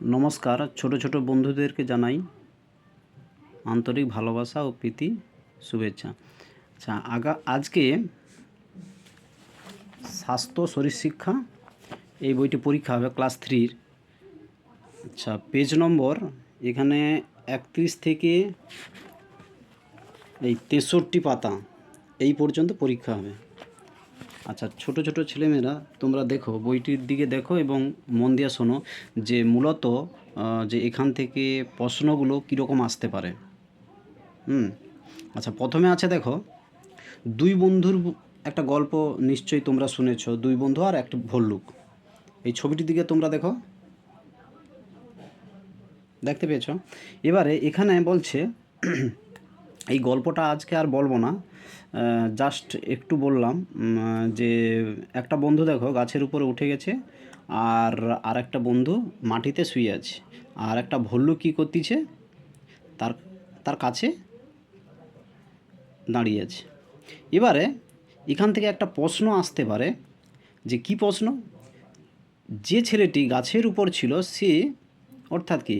নমস্কার। ছোট ছোট বন্ধুদেরকে জানাই আন্তরিক ভালোবাসা ও প্রীতি, শুভেচ্ছা। আচ্ছা আগা আজকে স্বাস্থ্য, শরীর শিক্ষা এই বইটি পরীক্ষা হবে ক্লাস থ্রির। আচ্ছা পেজ নম্বর এখানে একত্রিশ থেকে এই তেষট্টি পাতা এই পর্যন্ত পরীক্ষা হবে। আচ্ছা ছোট ছোট ছেলেমেয়েরা, তোমরা দেখো, বইটির দিকে দেখো এবং মন দিয়ে শোনো যে মূলত যে এখান থেকে প্রশ্নগুলো কীরকম আসতে পারে। হুম? আচ্ছা প্রথমে আছে দেখো, দুই বন্ধুর একটা গল্প নিশ্চয়ই তোমরা শুনেছ, দুই বন্ধু আর একটা ভল্লুক। এই ছবিটির দিকে তোমরা দেখো। দেখতে পেয়েছ? এবারে এখানে বলছে এই গল্পটা আজকে আর বলব না। জাস্ট একটু বললাম যে একটা বন্ধু দেখো, গাছের উপরে উঠে গেছে, আর আর একটা বন্ধু মাটিতে শুয়ে আছে। আর একটা ভল্লুক কী করতেছে? তার তার কাছে দাঁড়িয়ে আছে। এবারে এখান থেকে একটা প্রশ্ন আসতে পারে, যে কি প্রশ্ন? যে ছেলেটি গাছের উপর ছিল, সে অর্থাৎ কি?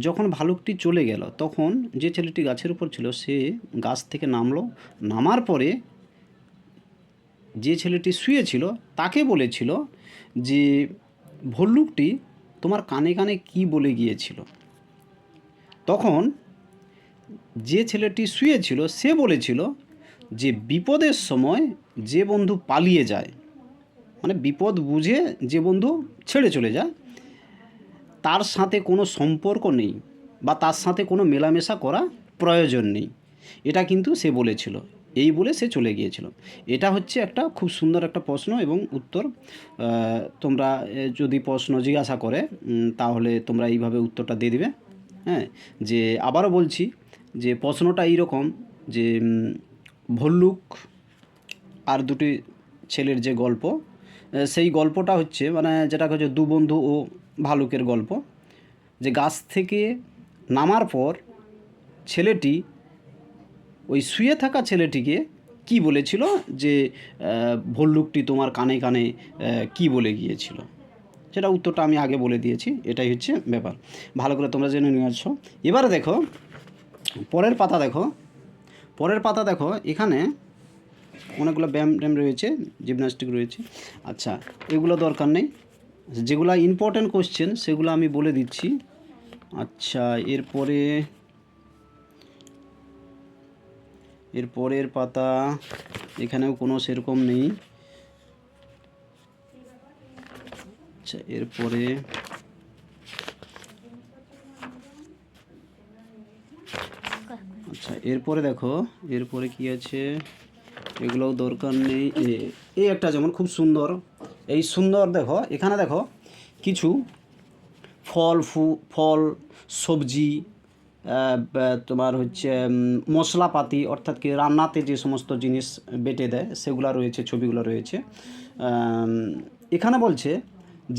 যখন ভালুকটি চলে গেল, তখন যে ছেলেটি গাছের উপর ছিল, সে গাছ থেকে নামলো। নামার পরে যে ছেলেটি শুয়েছিল, তাকে বলেছিল যে, ভল্লুকটি তোমার কানে কানে কি বলে গিয়েছিল? তখন যে ছেলেটি শুয়েছিল, সে বলেছিল যে, বিপদের সময় যে বন্ধু পালিয়ে যায় মানে বিপদ বুঝে যে বন্ধু ছেড়ে চলে যায় তার সাথে কোনো সম্পর্ক নেই বা তার সাথে কোনো মেলামেশা করা প্রয়োজন নেই। এটা কিন্তু সে বলেছিল। এই বলে সে চলে গিয়েছিল। এটা হচ্ছে একটা খুব সুন্দর একটা প্রশ্ন এবং উত্তর। তোমরা যদি প্রশ্ন জিজ্ঞাসা করে তাহলে তোমরা এইভাবে উত্তরটা দিয়ে দিবে। হ্যাঁ যে আবারও বলছি যে প্রশ্নটা এইরকম যে ভল্লুক আর দুটি ছেলের যে গল্প সেই গল্পটা হচ্ছে মানে যেটা হচ্ছে দু বন্ধু ও ভালুকের গল্প, যে গাছ থেকে নামার পর ছেলেটি, ওই শুয়ে থাকা ছেলেটিকে কি বলেছিল? যে ভল্লুকটি তোমার কানে কানে কি বলে গিয়েছিল? সেটা উত্তরটা আমি আগে বলে দিয়েছি, এটাই হচ্ছে ব্যাপার। ভালো করে তোমরা জেনে নিয়ে আসছো। এবারে দেখো, পরের পাতা দেখো, পরের পাতা দেখো, এখানে অনেকগুলো ব্যায়াম ট্যাম রয়েছে, জিমনাস্টিক রয়েছে। আচ্ছা এগুলো দরকার নেই। যেগুলো ইম্পর্ট্যান্ট কোশ্চেন সেগুলো আমি বলে দিচ্ছি। আচ্ছা এরপরে এর পরের পাতা এখানেও কোনো সেরকম নেই। আচ্ছা এরপরে আচ্ছা এরপরে দেখো, এরপরে কি আছে? এগুলোও দরকার নেই। এ- এই একটা যেমন খুব সুন্দর এই সুন্দর দেখো, এখানে দেখো কিছু ফল, ফু, ফল, সবজি তোমার হচ্ছে মশলাপাতি, অর্থাৎ কি রান্নাতে যে সমস্ত জিনিস বেটে দেয়, সেগুলো রয়েছে, ছবিগুলো রয়েছে। এখানে বলছে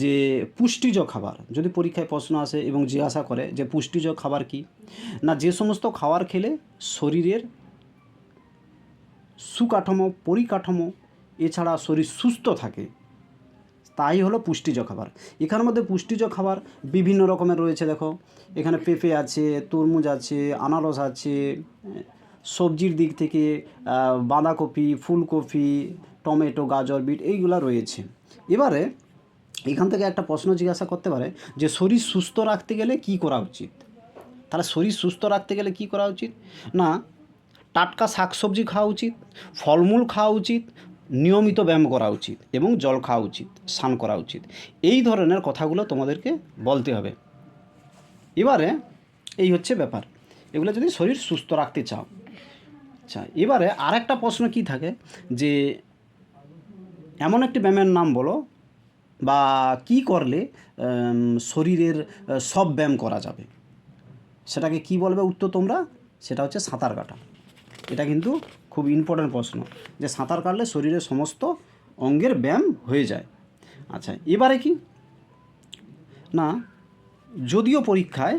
যে পুষ্টিজ খাবার, যদি পরীক্ষায় প্রশ্ন আসে এবং জিজ্ঞাসা করে যে পুষ্টিজ খাবার কি? না, যে সমস্ত খাবার খেলে শরীরের সুকাঠামো, পরিকাঠামো, এছাড়া শরীর সুস্থ থাকে তাই হলো পুষ্টিজ খাবার। এখানের মধ্যে পুষ্টিজ খাবার বিভিন্ন রকমের রয়েছে, দেখো। এখানে পেঁপে আছে, তরমুজ আছে, আনারস আছে, সবজির দিক থেকে বাঁধাকপি, ফুলকপি, টমেটো, গাজর, বিট, এইগুলো রয়েছে। এবারে এখান থেকে একটা প্রশ্ন জিজ্ঞাসা করতে পারে যে, শরীর সুস্থ রাখতে গেলে কি করা উচিত? তাহলে শরীর সুস্থ রাখতে গেলে কি করা উচিত? না, টাটকা শাকসবজি খাওয়া উচিত, ফলমূল খাওয়া উচিত নিয়মিত ব্যায়াম করা উচিত এবং জল খাওয়া উচিত, স্নান করা উচিত। এই ধরনের কথাগুলো তোমাদেরকে বলতে হবে। এবারে এই হচ্ছে ব্যাপার। এগুলো যদি শরীর সুস্থ রাখতে চাও। আচ্ছা এবারে আর একটা প্রশ্ন কি থাকে? যে এমন একটি ব্যায়ামের নাম বলো বা কি করলে শরীরের সব ব্যায়াম করা যাবে? সেটাকে কি বলবে উত্তর তোমরা? সেটা হচ্ছে সাঁতার কাটা। এটা কিন্তু খুব ইম্পর্ট্যান্ট প্রশ্ন যে সাঁতার কাটলে শরীরের সমস্ত অঙ্গের ব্যায়াম হয়ে যায়। আচ্ছা এবারে কি? না, যদিও পরীক্ষায়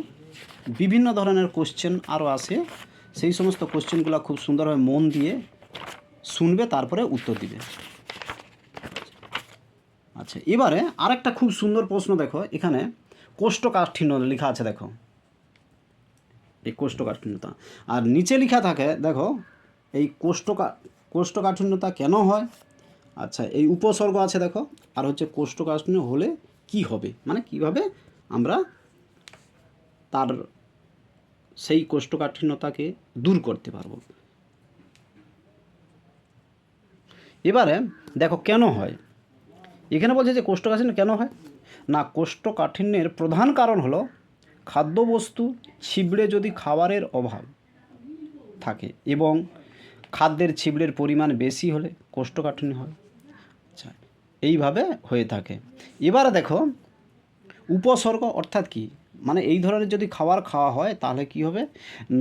বিভিন্ন ধরনের কোশ্চেন আরও আসে, সেই সমস্ত কোশ্চেনগুলো খুব সুন্দরভাবে মন দিয়ে শুনবে, তারপরে উত্তর দিবে। আচ্ছা এবারে আরেকটা খুব সুন্দর প্রশ্ন দেখো, এখানে কোষ্ঠকাঠিন্য লেখা আছে, দেখো। এই কোষ্ঠকাঠিন্যতা। আর নিচে লেখা থাকে, দেখো এই কোষ্ঠকা কোষ্ঠকাঠিন্যতা কেন হয়? আচ্ছা এই উপসর্গ আছে দেখো, আর হচ্ছে কোষ্ঠকাঠিন্য হলে কি হবে? মানে কীভাবে আমরা তার সেই কোষ্ঠকাঠিন্যতাকে দূর করতে পারব? এবারে দেখো কেন হয়? এখানে বলছে যে কোষ্ঠকাঠিন্য কেন হয়? না, কোষ্ঠকাঠিন্যের প্রধান কারণ হলো খাদ্যবস্তু ছিবড়ে যদি খাবারের অভাব থাকে এবং খাদ্যের ছিবড়ের পরিমাণ বেশি হলে কোষ্ঠকাঠিন্য হয়। আচ্ছা এইভাবে হয়ে থাকে। এবারে দেখো, উপসর্গ অর্থাৎ কি? মানে এই ধরনের যদি খাবার খাওয়া হয়, তাহলে কি হবে?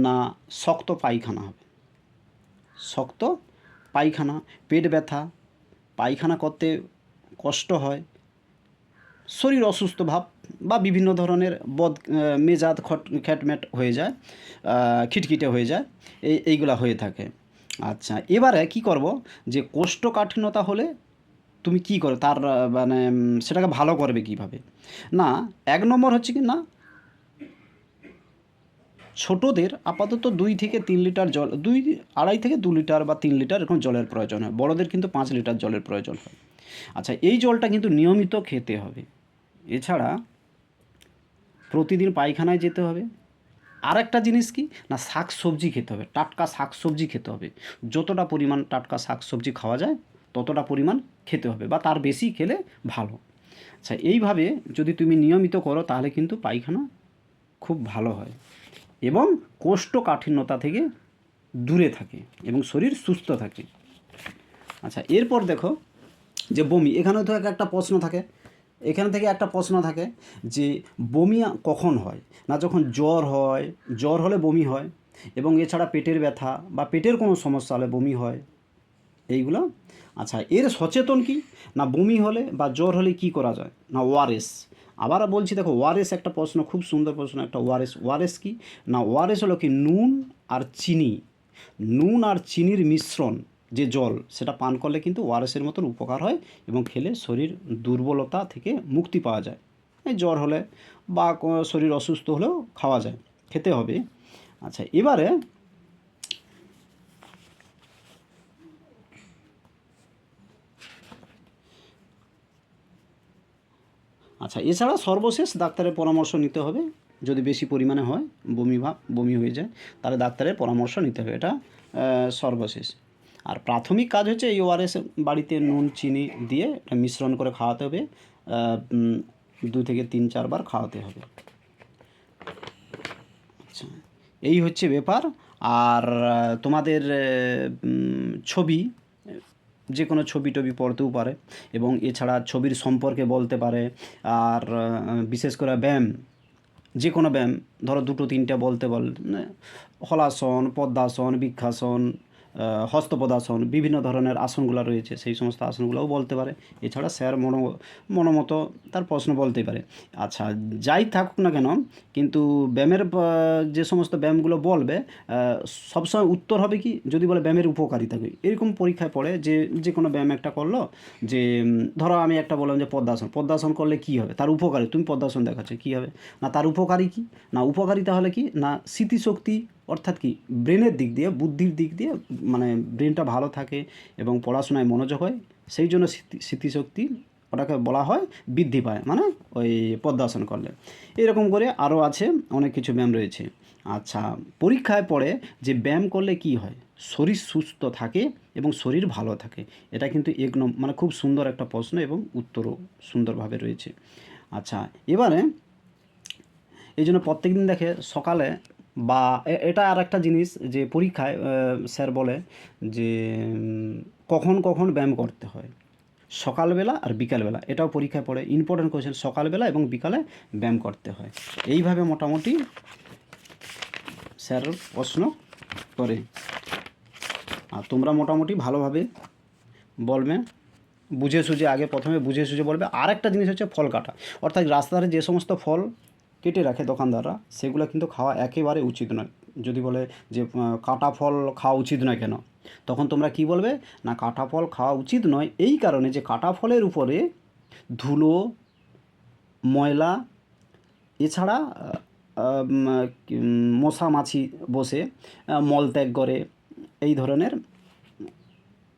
না, শক্ত পায়খানা হবে। শক্ত পায়খানা, পেট ব্যথা, পায়খানা করতে কষ্ট হয়, শরীর অসুস্থ ভাব বা বিভিন্ন ধরনের বদ মেজাদ খট, খ্যাটম্যাট হয়ে যায় খিটখিটে হয়ে যায়, এই, এইগুলা হয়ে থাকে। আচ্ছা এবারে কি করব? যে কোষ্ঠকাঠিন্যতা হলে তুমি কি করো? তার মানে সেটাকে ভালো করবে কীভাবে? না, এক নম্বর হচ্ছে কি না, ছোটদের আপাতত দুই থেকে তিন লিটার জল, দুই, আড়াই থেকে দু লিটার বা তিন লিটার এরকম জলের প্রয়োজন হয়। বড়দের কিন্তু পাঁচ লিটার জলের প্রয়োজন হয়। আচ্ছা এই জলটা কিন্তু নিয়মিত খেতে হবে। এছাড়া প্রতিদিন পায়খানায় যেতে হবে। আর একটা জিনিস কি? না শাক সবজি খেতে হবে। টাটকা শাক সবজি খেতে হবে। যতটা পরিমাণ টাটকা শাক সবজি খাওয়া যায়, ততটা পরিমাণ খেতে হবে বা তার বেশি খেলে ভালো। আচ্ছা এইভাবে যদি তুমি নিয়মিত করো, তাহলে কিন্তু পায়খানা খুব ভালো হয় এবং কোষ্ঠকাঠিন্যতা থেকে দূরে থাকে এবং শরীর সুস্থ থাকে। আচ্ছা এরপর দেখো যে বমি। এখানেও তো এক একটা প্রশ্ন থাকে। এখান থেকে একটা প্রশ্ন থাকে যে বমি কখন হয়? না যখন জ্বর হয়, জ্বর হলে বমি হয় এবং এছাড়া পেটের ব্যথা বা পেটের কোনো সমস্যা হলে বমি হয়, এইগুলো। আচ্ছা এর সচেতন কি? না বমি হলে বা জ্বর হলে কি করা যায়? না ওআরএস। আবার বলছি, দেখো, ওআরএস একটা প্রশ্ন, খুব সুন্দর প্রশ্ন, একটা ওআরএস। ওআরএস কি? না, ওআরএস হলো কি নুন আর চিনি। নুন আর চিনির মিশ্রণ। যে জল, সেটা পান করলে কিন্তু ওআরএসের মতন উপকার হয় এবং খেলে শরীর দুর্বলতা থেকে মুক্তি পাওয়া যায়। এই জ্বর হলে বা শরীর অসুস্থ হলেও খাওয়া যায়, খেতে হবে। আচ্ছা এবারে আচ্ছা এছাড়া সর্বশেষ ডাক্তারের পরামর্শ নিতে হবে। যদি বেশি পরিমাণে হয়, বমি ভাব, বমি হয়ে যায়, তাহলে ডাক্তারের পরামর্শ নিতে হবে। এটা সর্বশেষ। আর প্রাথমিক কাজ হচ্ছে এই ওআরএস বাড়িতে নুন, চিনি দিয়ে মিশ্রণ করে খাওয়াতে হবে। দু থেকে তিন চারবার খাওয়াতে হবে। আচ্ছা এই হচ্ছে ব্যাপার। আর তোমাদের ছবি, যে কোনো ছবি টবি পড়তেও পারে এবং এছাড়া ছবির সম্পর্কে বলতে পারে। আর বিশেষ করে ব্যায়াম, যে কোনো ব্যায়াম, ধরো দুটো, তিনটে বলতে বল, হলাসন, পদ্মাসন, বৃক্ষাসন হস্তপদাসন বিভিন্ন ধরনের আসনগুলো রয়েছে, সেই সমস্ত আসনগুলোও বলতে পারে। এছাড়া স্যার মনো, মনোমত তার প্রশ্ন বলতেই পারে। আচ্ছা যাই থাকুক না কেন, কিন্তু ব্যায়ামের যে সমস্ত ব্যায়ামগুলো বলবে সবসময় উত্তর হবে কি, যদি বলে ব্যায়ামের উপকারিতা কি? এরকম পরীক্ষায় পড়ে যে যে কোনো ব্যায়াম একটা করল, যে ধরো আমি একটা বললাম যে পদ্মাসন পদ্মাসন করলে কি হবে? তার উপকারী, তুমি পদ্মাসন দেখাচ্ছ, কি হবে? না, তার উপকারী কি? না, উপকারিতা হলে কি? না, স্মৃতিশক্তি অর্থাৎ কি ব্রেনের দিক দিয়ে, বুদ্ধির দিক দিয়ে মানে ব্রেনটা ভালো থাকে এবং পড়াশোনায় মনোযোগ হয়, সেই জন্য স্মৃতি, স্মৃতিশক্তি ওটাকে বলা হয় বৃদ্ধি পায় মানে ওই পদ্মাসন করলে। এরকম করে আরও আছে অনেক কিছু ব্যায়াম রয়েছে। আচ্ছা পরীক্ষায় পড়ে যে ব্যায়াম করলে কি হয়? শরীর সুস্থ থাকে এবং শরীর ভালো থাকে। এটা কিন্তু এক মানে খুব সুন্দর একটা প্রশ্ন এবং উত্তরও সুন্দরভাবে রয়েছে। আচ্ছা এবারে এই জন্য প্রত্যেক দিন দেখে সকালে বা এটা আর একটা জিনিস যে পরীক্ষায় স্যার বলে যে কখন কখন ব্যায়াম করতে হয়? সকালবেলা আর বিকালবেলা। এটাও পরীক্ষায় পড়ে। ইম্পর্টেন্ট কোয়েশ্চেন সকালবেলা এবং বিকালে ব্যায়াম করতে হয়। এইভাবে মোটামুটি স্যার প্রশ্ন করে। আর তোমরা মোটামুটি ভালোভাবে বলবে, বুঝে সুঝে আগে প্রথমে বুঝে সুঝে বলবে। আর একটা জিনিস হচ্ছে ফল কাটা। অর্থাৎ রাস্তায় যে সমস্ত ফল কেটে রাখে দোকানদাররা, সেগুলো কিন্তু খাওয়া একেবারে উচিত নয়। যদি বলে যে কাটা ফল খাওয়া উচিত নয় কেন? তখন তোমরা কি বলবে? না, কাটা ফল খাওয়া উচিত নয়। এই কারণে যে, কাটা ফলের উপরে ধুলো, ময়লা, এছাড়া মশা মাছি বসে মলত্যাগ করে, এই ধরনের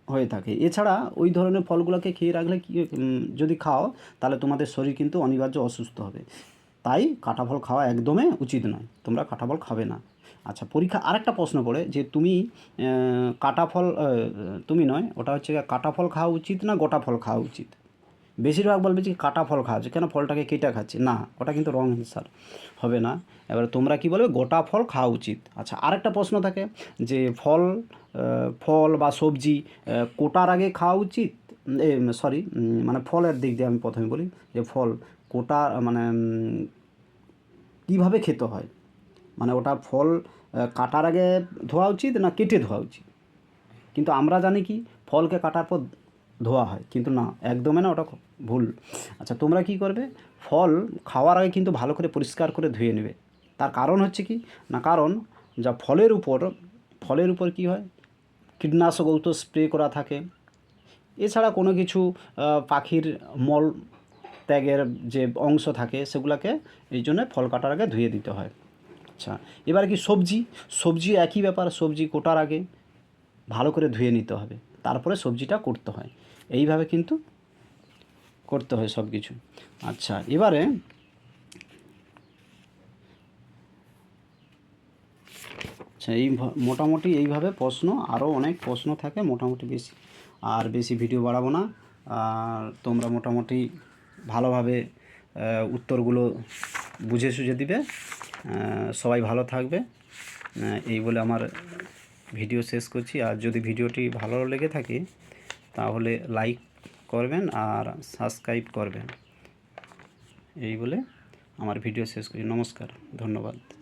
হয়ে থাকে। এছাড়া ওই ধরনের ফলগুলোকে খেয়ে রাখলে কি যদি খাও, তাহলে তোমাদের শরীর কিন্তু অনিবার্য অসুস্থ হবে। তাই কাঁটা ফল খাওয়া একদমই উচিত নয়। তোমরা কাঁটা ফল খাবে না। আচ্ছা পরীক্ষা আরেকটা প্রশ্ন পড়ে যে তুমি আহ, কাঁটা ফল তুমি নয় ওটা হচ্ছে গিয়ে কাঁটা ফল খাওয়া উচিত না গোটা ফল খাওয়া উচিত? বেশিরভাগ বলবে যে কাটা ফল খাওয়াচ্ছে কেন ফলটাকে কেটে খাচ্ছে? না ওটা কিন্তু রং অ্যান্সার হবে না। এবার তোমরা কি বলবে? গোটা ফল খাওয়া উচিত। আচ্ছা আরেকটা প্রশ্ন থাকে যে ফল ফল বা সবজি কোটার আগে খাওয়া উচিত? সরি মানে ফলের দিক দিয়ে আমি প্রথমে বলি যে ফল কোটা মানে কীভাবে খেতে হয়? মানে ওটা ফল কাটার আগে ধোয়া উচিত না কেটে ধোয়া উচিত? কিন্তু আমরা জানি কি, ফলকে কাটার পর ধোয়া হয়, কিন্তু না, একদমই না, ওটা ভুল। আচ্ছা তোমরা কি করবে? ফল খাওয়ার আগে কিন্তু ভালো করে পরিষ্কার করে ধুয়ে নেবে। তার কারণ হচ্ছে কি? না, কারণ যা ফলের উপর ফলের উপর কি হয়? কীটনাশক স্প্রে করা থাকে। এছাড়া কোনো কিছু পাখির মল ত্যাগের যে অংশ থাকে, সেগুলোকে এই জন্য ফল কাটার আগে ধুয়ে দিতে হয়। আচ্ছা এবার কি সবজি? সবজি একই ব্যাপার, সবজি কোটার আগে ভালো করে ধুয়ে নিতে হবে। তারপরে সবজিটা করতে হয়। এইভাবে কিন্তু করতে হয় সব কিছু আচ্ছা এবারে আচ্ছা এই মোটামুটি এইভাবে প্রশ্ন আরও অনেক প্রশ্ন থাকে, মোটামুটি বেশি। আর বেশি ভিডিও বাড়াবো না। আর তোমরা মোটামুটি ভালোভাবে উত্তরগুলো বুঝে সুঝে দিবে। সবাই ভালো থাকবে। এই বলে আমার ভিডিও শেষ করছি। আর যদি ভিডিওটি ভালো লেগে থাকে, তাহলে লাইক করবেন আর সাবস্ক্রাইব করবেন। এই বলে আমার ভিডিও শেষ করছি। নমস্কার, ধন্যবাদ।